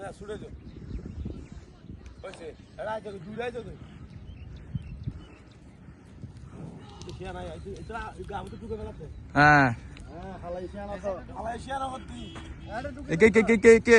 না ছুড়ে যাও। হয়েছে এরা আইতে শিয়ানা আইতে তো হ্যাঁ। হ্যাঁ হালাই শিয়ানা তো হালাই শিয়ানা হতি এ কে কে কে কে?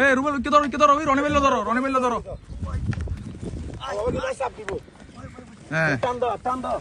এ রুবেল কে ধরো কে ধরো ওই রনি মেলে ধরো রনি মেলে ধরো। হ্যাঁ। টান দাও টান দাও।